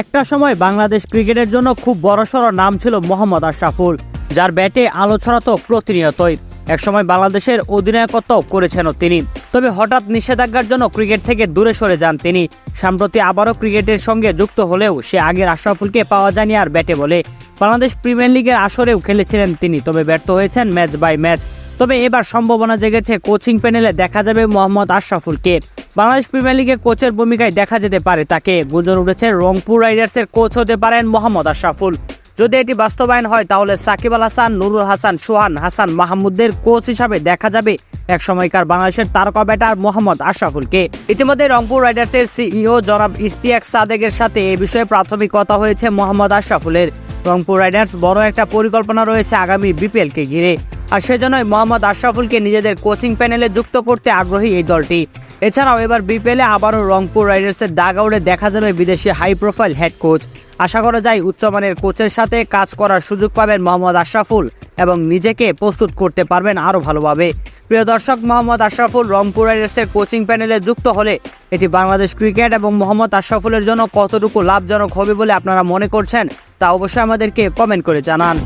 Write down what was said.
একটা সময় বাংলাদেশ ক্রিকেটের জন্য খুব বড়সড় নাম ছিল মোহাম্মদ আশরাফুল, যার ব্যাটে আলো ছড়াতো প্রতিনিয়তই। একসময় বাংলাদেশের অধিনায়কত্ব করেছেন তিনি। তবে হঠাৎ নিষেধাজ্ঞার জন্য ক্রিকেট থেকে দূরে সরে যান তিনি। সম্প্রতি আবারও ক্রিকেটের সঙ্গে যুক্ত হলেও সে আগের আশরাফুলকে পাওয়া যায়নি আর ব্যাটে বলে। বাংলাদেশ প্রিমিয়ার লিগের আসরেও খেলেছিলেন তিনি, তবে ব্যর্থ হয়েছেন ম্যাচ বাই ম্যাচ। তবে এবার সম্ভাবনা জেগেছে কোচিং প্যানেলে দেখা যাবে মোহাম্মদ আশরাফুলকে। বাংলাদেশ প্রিমিয়ার লিগে কোচের ভূমিকায় দেখা যেতে পারে তাকে। গুঞ্জন উঠেছে রংপুর রাইডার্সের কোচ হতে পারেন মোহাম্মদ আশরাফুল। যদি এটি বাস্তবায়ন হয়, তাহলে সাকিব আল হাসান, নুরুল হাসান, সোহান হাসান মাহমুদদের কোচ হিসাবে দেখা যাবে এক সময়কার বাংলাদেশের তারকা ব্যাটার মোহাম্মদ আশরাফুলকে। ইতিমধ্যে রংপুর রাইডার্সের সিইও জনাব ইস্তিয়াক সাদেকের সাথে এ বিষয়ে প্রাথমিক কথা হয়েছে মোহাম্মদ আশরাফুলের। রংপুর রাইডার্স বড় একটা পরিকল্পনা রয়েছে আগামী বিপিএলকে ঘিরে। আর সেজন্যই মোহাম্মদ আশরাফুলকে নিজেদের কোচিং প্যানেলে যুক্ত করতে আগ্রহী এই দলটি। এছাড়াও এবার বিপিএলে আবারও রংপুর রাইডার্সের ডাগআউটে দেখা যাবে বিদেশি হাই প্রোফাইল হেড কোচ আশা করা যায় উচ্চমানের কোচের সাথে কাজ করার সুযোগ পাবেন মোহাম্মদ আশরাফুল এবং নিজেকে প্রস্তুত করতে পারবেন আরও ভালোভাবে। প্রিয় দর্শক, মোহাম্মদ আশরাফুল রংপুর রাইডার্সের কোচিং প্যানেলে যুক্ত হলে এটি বাংলাদেশ ক্রিকেট এবং মোহাম্মদ আশরাফুলের জন্য কতটুকু লাভজনক হবে বলে আপনারা মনে করছেন তা অবশ্যই আমাদেরকে কমেন্ট করে জানান।